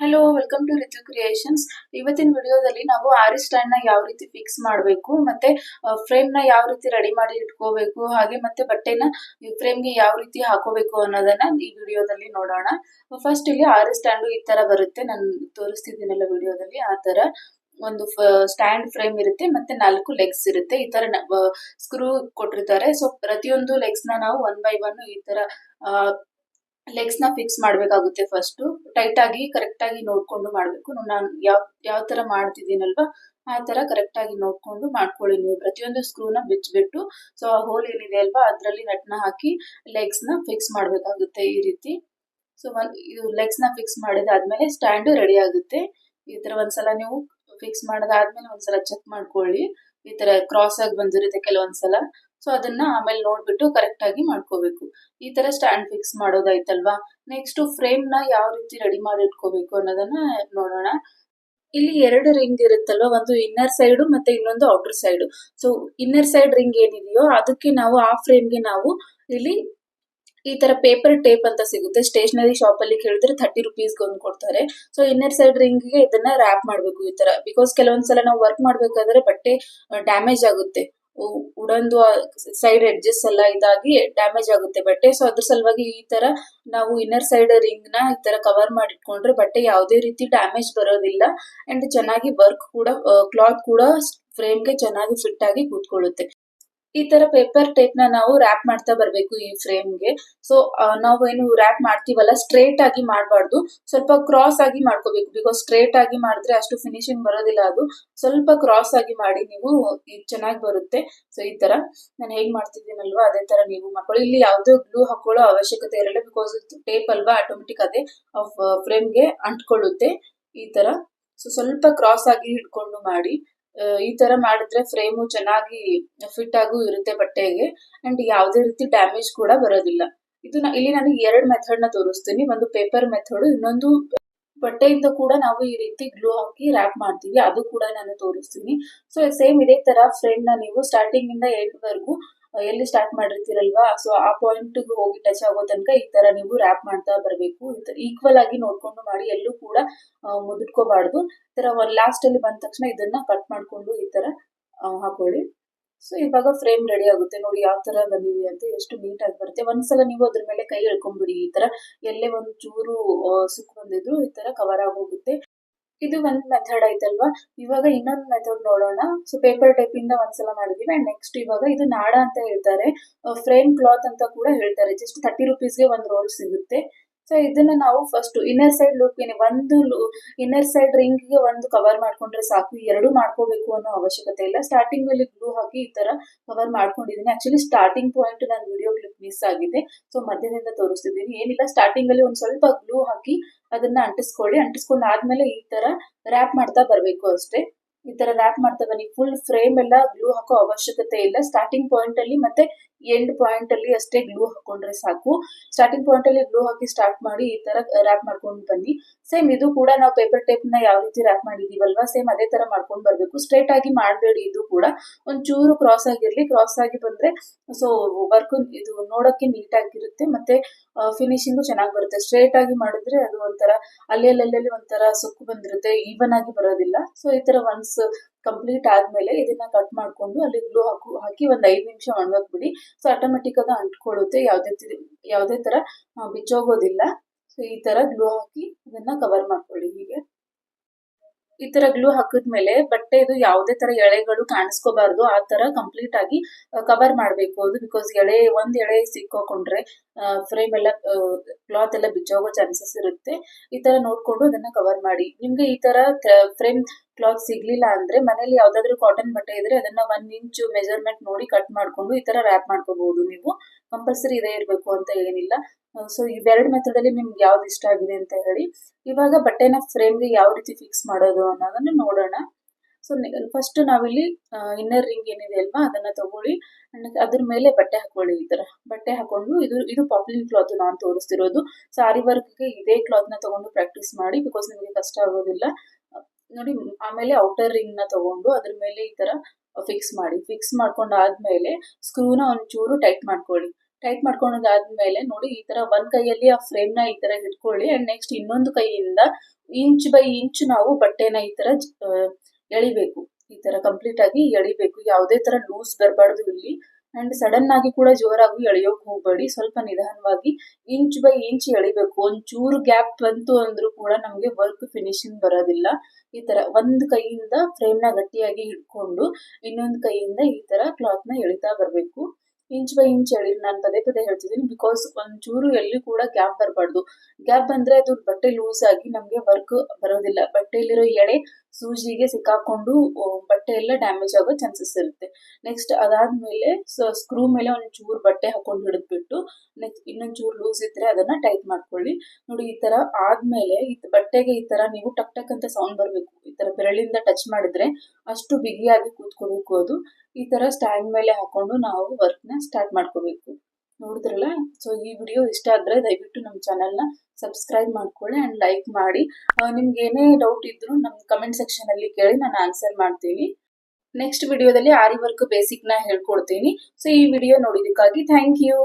Hello welcome to Ritu creations ಇವತ್ತಿನ ವಿಡಿಯೋದಲ್ಲಿ ನಾವು ಆರಿ ಸ್ಟ್ಯಾಂಡ್ನ ಯಾವ ರೀತಿ ಫಿಕ್ಸ್ ಮಾಡಬೇಕು, ಮತ್ತೆ ಫ್ರೇಮ್ನ ಯಾವ ರೀತಿ ರೆಡಿ ಮಾಡಿ ಇಟ್ಕೋಬೇಕು, ಹಾಗೆ ಮತ್ತೆ ಬಟ್ಟೆನ ಫ್ರೇಮ್ಗೆ ಯಾವ ರೀತಿ ಹಾಕೋಬೇಕು ಅನ್ನೋದನ್ನ ಈ ವಿಡಿಯೋದಲ್ಲಿ ನೋಡೋಣ. ಫಸ್ಟ್ ಇಲ್ಲಿ ಆರಿ ಸ್ಟ್ಯಾಂಡು ಈ ತರ ಬರುತ್ತೆ. ನಾನು ತೋರಿಸ್ತಿದ್ದೀನಲ್ಲ ವಿಡಿಯೋದಲ್ಲಿ, ಆ ತರ ಒಂದು ಸ್ಟ್ಯಾಂಡ್ ಫ್ರೇಮ್ ಇರುತ್ತೆ, ಮತ್ತೆ ನಾಲ್ಕು ಲೆಗ್ಸ್ ಇರುತ್ತೆ. ಈ ತರ ಸ್ಕ್ರೂ ಕೊಟ್ಟಿರ್ತಾರೆ. ಸೊ ಪ್ರತಿಯೊಂದು ಲೆಗ್ಸ್ನ ನಾವು ಒನ್ ಬೈ ಒನ್ ಈ ತರ ಲೆಗ್ಸ್ನ ಫಿಕ್ಸ್ ಮಾಡ್ಬೇಕಾಗುತ್ತೆ ಫಸ್ಟ್ ಟೈಟ್ ಆಗಿ ಕರೆಕ್ಟ್ ಆಗಿ ನೋಡ್ಕೊಂಡು ಮಾಡ್ಬೇಕು. ನಾನು ಯಾವ ಯಾವ ತರ ಮಾಡ್ತಿದ್ದೀನಲ್ವಾ, ಆ ತರ ಕರೆಕ್ಟ್ ಆಗಿ ನೋಡ್ಕೊಂಡು ಮಾಡ್ಕೊಳ್ಳಿ ನೀವು. ಪ್ರತಿಯೊಂದು ಸ್ಕ್ರೂನ ಬಿಚ್ಚಿಬಿಟ್ಟು ಸೊ ಆ ಹೋಲ್ ಏನಿದೆ ಅಲ್ವಾ, ಅದರಲ್ಲಿ ನಟ್ನ ಹಾಕಿ ಲೆಗ್ಸ್ನ ಫಿಕ್ಸ್ ಮಾಡ್ಬೇಕಾಗುತ್ತೆ ಈ ರೀತಿ. ಸೊ ಒಂದ್, ಇದು ಲೆಗ್ಸ್ನ ಫಿಕ್ಸ್ ಮಾಡಿದಾದ್ಮೇಲೆ ಸ್ಟ್ಯಾಂಡ್ ರೆಡಿ ಆಗುತ್ತೆ. ಈ ತರ ಒಂದ್ಸಲ ನೀವು ಫಿಕ್ಸ್ ಮಾಡೋದಾದ್ಮೇಲೆ ಒಂದ್ಸಲ ಚೆಕ್ ಮಾಡ್ಕೊಳ್ಳಿ. ಈ ತರ ಕ್ರಾಸ್ ಆಗಿ ಬಂದಿರುತ್ತೆ ಕೆಲವೊಂದ್ಸಲ. ಸೊ ಅದನ್ನ ಆಮೇಲೆ ನೋಡ್ಬಿಟ್ಟು ಕರೆಕ್ಟ್ ಆಗಿ ಮಾಡ್ಕೋಬೇಕು. ಈ ತರ ಸ್ಟ್ಯಾಂಡ್ ಫಿಕ್ಸ್ ಮಾಡೋದಾಯ್ತಲ್ವಾ? ನೆಕ್ಸ್ಟ್ ಫ್ರೇಮ್ನ ಯಾವ ರೀತಿ ರೆಡಿ ಮಾಡಿ ಇಟ್ಕೋಬೇಕು ಅನ್ನೋದನ್ನ ನೋಡೋಣ. ಇಲ್ಲಿ ಎರಡು ರಿಂಗ್ ಇರುತ್ತಲ್ವಾ? ಒಂದು ಇನ್ನರ್ ಸೈಡ್ ಮತ್ತೆ ಇನ್ನೊಂದು outer side so inner side ring ಏನಿದೆಯೋ ಅದಕ್ಕೆ ನಾವು ಆ ಫ್ರೇಮ್ಗೆ ನಾವು ಇಲ್ಲಿ ಈ ತರ ಪೇಪರ್ ಟೇಪ್ ಅಂತ ಸಿಗುತ್ತೆ. ಸ್ಟೇಷನರಿ ಶಾಪ್ ಅಲ್ಲಿ ಕೇಳಿದ್ರೆ ಥರ್ಟಿ ರುಪೀಸ್ ಒಂದು ಕೊಡ್ತಾರೆ. ಸೊ ಇನ್ನರ್ ಸೈಡ್ ರಿಂಗ್ಗೆ ಇದನ್ನ ರ್ಯಾಪ್ ಮಾಡಬೇಕು ಈ ತರ. ಬಿಕಾಸ್ ಕೆಲವೊಂದ್ಸಲ ನಾವು ವರ್ಕ್ ಮಾಡ್ಬೇಕಾದ್ರೆ ಬಟ್ಟೆ ಡ್ಯಾಮೇಜ್ ಆಗುತ್ತೆ. ಉಡಂದು ಸೈಡ್ ಎಡ್ಜಸ್ ಎಲ್ಲ ಇದಾಗಿ ಡ್ಯಾಮೇಜ್ ಆಗುತ್ತೆ ಬಟ್ಟೆ. ಸೊ ಅದ್ರ ಸಲುವಾಗಿ ಈ ತರ ನಾವು ಇನ್ನರ್ ಸೈಡ್ ರಿಂಗ್ನ ಈ ತರ ಕವರ್ ಮಾಡಿ ಇಟ್ಕೊಂಡ್ರೆ ಬಟ್ಟೆ ಯಾವುದೇ ರೀತಿ ಡ್ಯಾಮೇಜ್ ಬರೋದಿಲ್ಲ. ಅಂಡ್ ಚೆನ್ನಾಗಿ ವರ್ಕ್ ಕೂಡ ಕ್ಲಾತ್ ಕೂಡ ಫ್ರೇಮ್ಗೆ ಚೆನ್ನಾಗಿ ಫಿಟ್ ಆಗಿ ಕೂತ್ಕೊಳ್ಳುತ್ತೆ. ಈ ತರ ಪೇಪರ್ ಟೇಪ್ನ ನಾವು ರ್ಯಾಪ್ ಮಾಡ್ತಾ ಬರ್ಬೇಕು ಈ ಫ್ರೇಮ್ಗೆ. ಸೊ ನಾವು ಏನು ರ್ಯಾಪ್ ಮಾಡ್ತೀವಲ್ಲ ಸ್ಟ್ರೇಟ್ ಆಗಿ ಮಾಡಬಾರ್ದು. ಸ್ವಲ್ಪ ಕ್ರಾಸ್ ಆಗಿ ಮಾಡ್ಕೋಬೇಕು. ಬಿಕಾಸ್ ಸ್ಟ್ರೇಟ್ ಆಗಿ ಮಾಡಿದ್ರೆ ಅಷ್ಟು ಫಿನಿಶಿಂಗ್ ಬರೋದಿಲ್ಲ ಅದು. ಸ್ವಲ್ಪ ಕ್ರಾಸ್ ಆಗಿ ಮಾಡಿ ನೀವು ಚೆನ್ನಾಗಿ ಬರುತ್ತೆ. ಸೊ ಈ ತರ. ನಾನು ಹೇಗ್ ಮಾಡ್ತಿದ್ದೀನಲ್ವಾ? ಅದೇ ತರ ನೀವು ಮಾಡ್ಕೊಳ್ಳಿ. ಇಲ್ಲಿ ಯಾವುದೋ ಗ್ಲೂ ಹಾಕೊಳ್ಳೋ ಅವಶ್ಯಕತೆ ಇರಲ್ಲ. ಬಿಕಾಸ್ ಟೇಪ್ ಅಲ್ವಾ? ಆಟೋಮೆಟಿಕ್ ಅದೇ ಫ್ರೇಮ್ಗೆ ಅಂಟ್ಕೊಳ್ಳುತ್ತೆ. ಈ ತರ. ಸೊ ಸ್ವಲ್ಪ ಕ್ರಾಸ್ ಆಗಿ ಹಿಡ್ಕೊಂಡು ಮಾಡಿ. ಈ ತರ ಮಾಡಿದ್ರೆ ಫ್ರೇಮು ಚೆನ್ನಾಗಿ ಫಿಟ್ ಆಗು ಇರುತ್ತೆ ಬಟ್ಟೆಗೆ. ಅಂಡ್ ಯಾವುದೇ ರೀತಿ ಡ್ಯಾಮೇಜ್ ಕೂಡ ಬರೋದಿಲ್ಲ. ಇದು ಇಲ್ಲಿ ನಾನು ಎರಡು ಮೆಥಡ್ನ ತೋರಿಸ್ತೀನಿ. ಒಂದು ಪೇಪರ್ ಮೆಥಡ್ ಇನ್ನೊಂದು ಬಟ್ಟೆಯಿಂದ ಕೂಡ ನಾವು ಈ ರೀತಿ ಗ್ಲೂ ಹಾಕಿ ರ್ಯಾಪ್ ಮಾಡ್ತೀವಿ. ಅದು ಕೂಡ ನಾನು ತೋರಿಸ್ತೀನಿ. ಸೊ ಸೇಮ್ ಇದೇ ತರ ಫ್ರೇಮ್ನ ನೀವು ಸ್ಟಾರ್ಟಿಂಗ್ ಇಂದ ಎಂಡ್ ವರ್ಗು ಎಲ್ಲಿ ಸ್ಟಾರ್ಟ್ ಮಾಡಿರ್ತೀರಲ್ವಾ? ಸೊ ಆ ಪಾಯಿಂಟ್ ಹೋಗಿ ಟಚ್ ಆಗೋ ತನಕ ಈ ತರ ನೀವು ರ್ಯಾಪ್ ಮಾಡ್ತಾ ಬರಬೇಕು. ಈಕ್ವಲ್ ಆಗಿ ನೋಡ್ಕೊಂಡು ಮಾಡಿ, ಎಲ್ಲೂ ಕೂಡ ಮುದುಟ್ಕೋಬಾರ್ದು ಈ ತರ ಲಾಸ್ಟ್ ಅಲ್ಲಿ ಬಂದ ತಕ್ಷಣ ಇದನ್ನ ಕಟ್ ಮಾಡ್ಕೊಂಡು ಈ ತರ ಹಾಕೊಳ್ಳಿ. ಸೊ ಇವಾಗ ಫ್ರೇಮ್ ರೆಡಿ ಆಗುತ್ತೆ. ನೋಡಿ ಯಾವ ತರ ಬಂದಿದೆ ಅಂತ ಎಷ್ಟು ನೀಟ್ ಆಗಿ ಬರುತ್ತೆ. ಒಂದ್ಸಲ ನೀವು ಅದ್ರ ಮೇಲೆ ಕೈ ಎಳ್ಕೊಂಡ್ಬಿಡಿ ಈ ತರ ಎಲ್ಲೇ ಒಂದು ಚೂರು ಸುಕ್ ಬಂದಿದ್ರು ಈ ತರ ಕವರ್ ಆಗೋಗುತ್ತೆ. ಇದು ಒಂದು ಮೆಥಡ್ ಆಯ್ತಲ್ವಾ ಇವಾಗ ಇನ್ನೊಂದು ಮೆಥಡ್ ನೋಡೋಣ. ಸೊ ಪೇಪರ್ ಟೈಪ್ ಇಂದ ಒಂದ್ಸಲ ಮಾಡಿದೀವಿ. ಅಂಡ್ ನೆಕ್ಸ್ಟ್ ಇವಾಗ ಇದು ನಾಡ ಅಂತ ಹೇಳ್ತಾರೆ. ಫ್ರೇಮ್ ಕ್ಲಾತ್ ಅಂತ ಕೂಡ ಹೇಳ್ತಾರೆ. ಜಸ್ಟ್ ಥರ್ಟಿ ರುಪೀಸ್ಗೆ ಒಂದು ರೋಲ್ ಸಿಗುತ್ತೆ. ಸೊ ಇದನ್ನ ನಾವು ಫಸ್ಟ್ ಇನ್ನರ್ ಸೈಡ್ ಲೂಪ್ ಒಂದು ಇನ್ನರ್ ಸೈಡ್ ರಿಂಗ್ಗೆ ಒಂದು ಕವರ್ ಮಾಡ್ಕೊಂಡ್ರೆ ಸಾಕು. ಎರಡು ಮಾಡ್ಕೋಬೇಕು ಅನ್ನೋ ಅವಶ್ಯಕತೆ ಇಲ್ಲ. ಸ್ಟಾರ್ಟಿಂಗ್ ಅಲ್ಲಿ ಗ್ಲೂ ಹಾಕಿ ಈ ತರ ಕವರ್ ಮಾಡ್ಕೊಂಡಿದ್ದೀನಿ ಆಕ್ಚುಲಿ ಸ್ಟಾರ್ಟಿಂಗ್ ಪಾಯಿಂಟ್ ನಾನು ವಿಡಿಯೋ ಕ್ಲಿಪ್ ಮಿಸ್ ಆಗಿದೆ. ಸೊ ಮಧ್ಯದಿಂದ ತೋರಿಸ್ತಿದ್ದೀನಿ ಏನಿಲ್ಲ ಸ್ಟಾರ್ಟಿಂಗ್ ಅಲ್ಲಿ ಒಂದ್ ಸ್ವಲ್ಪ ಗ್ಲೂ ಹಾಕಿ ಅದನ್ನ ಅಂಟಿಸ್ಕೊಳ್ಳಿ. ಅಂಟಿಸ್ಕೊಂಡಾದ್ಮೇಲೆ ಈ ತರ ರ್ಯಾಪ್ ಮಾಡ್ತಾ ಬರ್ಬೇಕು ಅಷ್ಟೇ. ಈ ತರ ರ್ಯಾಪ್ ಮಾಡ್ತಾ ಬನ್ನಿ ಫುಲ್ ಫ್ರೇಮ್ ಎಲ್ಲ ಗ್ಲೂ ಹಾಕೋ ಅವಶ್ಯಕತೆ ಇಲ್ಲ. ಸ್ಟಾರ್ಟಿಂಗ್ ಪಾಯಿಂಟ್ ಅಲ್ಲಿ ಮತ್ತೆ ಎಂಡ್ ಪಾಯಿಂಟ್ ಅಲ್ಲಿ ಅಷ್ಟೇ ಗ್ಲೂ ಹಾಕೊಂಡ್ರೆ ಸಾಕು. ಸ್ಟಾರ್ಟಿಂಗ್ ಪಾಯಿಂಟ್ ಅಲ್ಲಿ ಗ್ಲೂ ಹಾಕಿ ಸ್ಟಾರ್ಟ್ ಮಾಡಿ ಈ ತರ ರ್ಯಾಪ್ ಮಾಡ್ಕೊಂಡು ಬನ್ನಿ. ಸೇಮ್ ಇದು ಕೂಡ ನಾವು ಪೇಪರ್ ಟೇಪ್ನ ಯಾವ ರೀತಿ ರ್ಯಾಪ್ ಮಾಡಿದೀವಲ್ವಾ ಸೇಮ್ ಅದೇ ತರ ಮಾಡ್ಕೊಂಡು ಬರ್ಬೇಕು. ಸ್ಟ್ರೇಟ್ ಆಗಿ ಮಾಡಬೇಡಿ ಇದು ಕೂಡ. ಒಂಚೂರು ಚೂರು ಕ್ರಾಸ್ ಆಗಿರ್ಲಿ ಕ್ರಾಸ್ ಆಗಿ ಬಂದ್ರೆ ಸೊ ವರ್ಕ್ ಇದು ನೋಡೋಕೆ ನೀಟ್ ಆಗಿರುತ್ತೆ. ಮತ್ತೆ ಫಿನಿಶಿಂಗ್ ಚೆನ್ನಾಗಿ ಬರುತ್ತೆ. ಸ್ಟ್ರೇಟ್ ಆಗಿ ಮಾಡಿದ್ರೆ ಅದು ಒಂಥರ ಅಲ್ಲಿ ಅಲ್ಲಲ್ಲಿ ಒಂಥರ ಸುಕ್ಕು ಬಂದಿರುತ್ತೆ ಈವನ್ ಆಗಿ ಬರೋದಿಲ್ಲ. ಸೊ ಈ ತರ ಒನ್ಸ್ ಕಂಪ್ಲೀಟ್ ಆದ್ಮೇಲೆ ಇದನ್ನ ಕಟ್ ಮಾಡ್ಕೊಂಡು ಅಲ್ಲಿ ಗ್ಲೂ ಹಾಕು, ಹಾಕಿ ಒಂದ್ ಐದ್ ನಿಮಿಷ ಒಣಗಾಕ್ಬಿಡಿ ಸೊ ಆಟೋಮೆಟಿಕ್ ಅದು ಅಂಟ್ಕೊಳ್ಳುತ್ತೆ ಯಾವ್ದೇ ಯಾವ್ದೇ ತರ ಬಿಚ್ಚೋಗೋದಿಲ್ಲ. ಸೊ ಈ ತರ ಗ್ಲೂ ಹಾಕಿ ಇದನ್ನ ಕವರ್ ಮಾಡ್ಕೊಳ್ಳಿ ಹೀಗೆ. ಈ ತರ ಗ್ಲೂ ಹಾಕಿದ್ಮೇಲೆ ಬಟ್ಟೆ ಇದು ಯಾವುದೇ ತರ ಎಳೆಗಳು ಕಾಣಿಸ್ಕೋಬಾರ್ದು. ಆ ತರ ಕಂಪ್ಲೀಟ್ ಆಗಿ ಕವರ್ ಮಾಡಬೇಕು ಅದು ಬಿಕಾಸ್ ಎಳೆ, ಒಂದ್ ಎಳೆ ಸಿಕ್ಕೊಕೊಂಡ್ರೆ ಫ್ರೇಮ್ ಎಲ್ಲ ಕ್ಲಾತ್ ಎಲ್ಲ ಬಿಚ್ಚೋಗೋ ಚಾನ್ಸಸ್ ಇರುತ್ತೆ. ಈ ತರ ನೋಡ್ಕೊಂಡು ಅದನ್ನ ಕವರ್ ಮಾಡಿ. ನಿಮ್ಗೆ ಈ ತರ ಫ್ರೇಮ್ ಕ್ಲಾತ್ ಸಿಗ್ಲಿಲ್ಲ ಅಂದ್ರೆ ಮನೇಲಿ ಯಾವ್ದಾದ್ರು ಕಾಟನ್ ಬಟ್ಟೆ ಇದ್ರೆ ಅದನ್ನ ಒಂದ್ ಇಂಚ್ ಮೆಜರ್ಮೆಂಟ್ ನೋಡಿ ಕಟ್ ಮಾಡ್ಕೊಂಡು ಈ ತರ ರ್ಯಾಪ್ ಮಾಡ್ಕೋಬಹುದು ನೀವು. ಕಂಪಲ್ಸರಿ ಇದೇ ಇರಬೇಕು ಅಂತ ಏನಿಲ್ಲ. ಸೊ ಇವೆರಡು ಮೆಥಡ್ ಅಲ್ಲಿ ನಿಮ್ಗೆ ಯಾವ್ದು ಇಷ್ಟ ಆಗಿದೆ ಅಂತ ಹೇಳಿ. ಇವಾಗ ಬಟ್ಟೆನ ಫ್ರೇಮ್ಗೆ ಯಾವ ರೀತಿ ಫಿಕ್ಸ್ ಮಾಡೋದು ಅನ್ನೋದನ್ನ ನೋಡೋಣ. ಸೊ ಫಸ್ಟ್ ನಾವಿಲ್ಲಿ ಇನ್ನರ್ ರಿಂಗ್ ಏನಿದೆ ಅಲ್ವಾ, ಅದನ್ನ ತಗೊಳ್ಳಿ. ಅದ್ರ ಮೇಲೆ ಬಟ್ಟೆ ಹಾಕೊಳ್ಳಿ ಈ ತರ. ಬಟ್ಟೆ ಹಾಕೊಂಡು ಇದು ಇದು ಪಾಪ್ಲಿನ್ ಕ್ಲಾತ್ ನಾನು ತೋರಿಸ್ತಿರೋದು. ಸಾರಿ ವರ್ಕ್ಗೆ ಇದೇ ಕ್ಲಾತ್ನ ತಗೊಂಡು ಪ್ರಾಕ್ಟೀಸ್ ಮಾಡಿ ಬಿಕಾಸ್ ನಿಮಗೆ ಕಷ್ಟ ಆಗೋದಿಲ್ಲ. ನೋಡಿ, ಆಮೇಲೆ ಔಟರ್ ರಿಂಗ್ನ ತಗೊಂಡು ಅದ್ರ ಮೇಲೆ ಈ ತರ ಫಿಕ್ಸ್ ಮಾಡಿ. ಫಿಕ್ಸ್ ಮಾಡ್ಕೊಂಡಾದ್ಮೇಲೆ ಸ್ಕ್ರೂನ ಒಂಚೂರು ಟೈಟ್ ಮಾಡ್ಕೊಳ್ಳಿ. ಟೈಟ್ ಮಾಡ್ಕೊಂಡಾದ್ಮೇಲೆ ನೋಡಿ, ಈ ತರ ಒಂದ್ ಕೈಯಲ್ಲಿ ಆ ಫ್ರೇಮ್ನ ಈ ತರ ಹಿಡ್ಕೊಳ್ಳಿ ಅಂಡ್ ನೆಕ್ಸ್ಟ್ ಇನ್ನೊಂದು ಕೈಯಿಂದ ಇಂಚ್ ಬೈ ಇಂಚ್ ನಾವು ಬಟ್ಟೆನ ಈ ತರ ಎಳಿಬೇಕು. ಈ ತರ ಕಂಪ್ಲೀಟ್ ಆಗಿ ಎಳಿಬೇಕು. ಯಾವುದೇ ತರ ಲೂಸ್ ಬರಬಾರ್ದು ಇಲ್ಲಿ. ಅಂಡ್ ಸಡನ್ ಆಗಿ ಕೂಡ ಜೋರಾಗಿ ಎಳೆಯೋಕ್ ಹೋಗಬೇಡಿ. ಸ್ವಲ್ಪ ನಿಧಾನವಾಗಿ ಇಂಚ್ ಬೈ ಇಂಚ್ ಎಳಿಬೇಕು. ಒಂಚೂರು ಗ್ಯಾಪ್ ಬಂತು ಅಂದ್ರು ಕೂಡ ನಮಗೆ ವರ್ಕ್ ಫಿನಿಶಿಂಗ್ ಬರೋದಿಲ್ಲ. ಈ ತರ ಒಂದ್ ಕೈಯಿಂದ ಫ್ರೇಮ್ನ ಗಟ್ಟಿಯಾಗಿ ಹಿಡ್ಕೊಂಡು ಇನ್ನೊಂದ್ ಕೈಯಿಂದ ಈ ತರ ಕ್ಲಾತ್ನ ಎಳಿತಾ ಬರಬೇಕು. ಇಂಚ್ ಬೈ ಇಂಚ್ ಎಳಿ, ನಾನು ಪದೇ ಪದೇ ಹೇಳ್ತಿದ್ದೀನಿ. ಬಿಕಾಸ್ ಒಂಚೂರು ಎಲ್ಲಿ ಕೂಡ ಗ್ಯಾಪ್ ಬರಬಾರ್ದು. ಗ್ಯಾಪ್ ಬಂದ್ರೆ ಅದು ಬಟ್ಟೆ ಲೂಸ್ ಆಗಿ ನಮಗೆ ವರ್ಕ್ ಬರೋದಿಲ್ಲ. ಬಟ್ಟೆಯಲ್ಲಿರೋ ಎಳೆ ಸೂಜಿಗೆ ಸಿಕ್ಕಾಕೊಂಡು ಬಟ್ಟೆ ಎಲ್ಲ ಡ್ಯಾಮೇಜ್ ಆಗೋ ಚಾನ್ಸಸ್ ಇರುತ್ತೆ. ನೆಕ್ಸ್ಟ್ ಅದಾದ್ಮೇಲೆ ಸ್ಕ್ರೂ ಮೇಲೆ ಒಂದ್ ಚೂರು ಬಟ್ಟೆ ಹಾಕೊಂಡು ಹಿಡಿದ್ಬಿಟ್ಟು ನೆಕ್ಸ್ಟ್ ಇನ್ನೊಂದ್ ಚೂರು ಲೂಸ್ ಇದ್ರೆ ಅದನ್ನ ಟೈಟ್ ಮಾಡ್ಕೊಳ್ಳಿ. ನೋಡಿ, ಈ ತರ ಆದ್ಮೇಲೆ ಈ ಬಟ್ಟೆಗೆ ಈ ತರ ನೀವು ಟಕ್ ಟಕ್ ಅಂತ ಸೌಂಡ್ ಬರಬೇಕು. ಈ ತರ ಬೆರಳಿಂದ ಟಚ್ ಮಾಡಿದ್ರೆ ಅಷ್ಟು ಬಿಗಿಯಾಗಿ ಕೂತ್ಕೋಬೇಕು ಅದು. ಈ ತರ ಸ್ಟ್ಯಾಂಡ್ ಮೇಲೆ ಹಾಕೊಂಡು ನಾವು ವರ್ಕ್ನ ಸ್ಟಾರ್ಟ್ ಮಾಡ್ಕೋಬೇಕು. ನೋಡಿದ್ರಲ್ಲ? ಸೊ ಈ ವಿಡಿಯೋ ಇಷ್ಟ ಆದ್ರೆ ದಯವಿಟ್ಟು ನಮ್ಮ ಚಾನಲ್ನ ಸಬ್ಸ್ಕ್ರೈಬ್ ಮಾಡ್ಕೊಳ್ಳಿ ಅಂಡ್ ಲೈಕ್ ಮಾಡಿ. ನಿಮ್ಗೆ ಏನೇ ಡೌಟ್ ಇದ್ದರೂ ನಮ್ಮ ಕಮೆಂಟ್ ಸೆಕ್ಷನ್ ಅಲ್ಲಿ ಕೇಳಿ ನಾನು ಆನ್ಸರ್ ಮಾಡ್ತೀನಿ. ನೆಕ್ಸ್ಟ್ ವಿಡಿಯೋದಲ್ಲಿ ಆರಿ ವರ್ಕ್ ಬೇಸಿಕ್ನ ಹೇಳ್ಕೊಡ್ತೀನಿ. ಸೊ ಈ ವಿಡಿಯೋ ನೋಡಿದಕ್ಕಾಗಿ ಥ್ಯಾಂಕ್ ಯು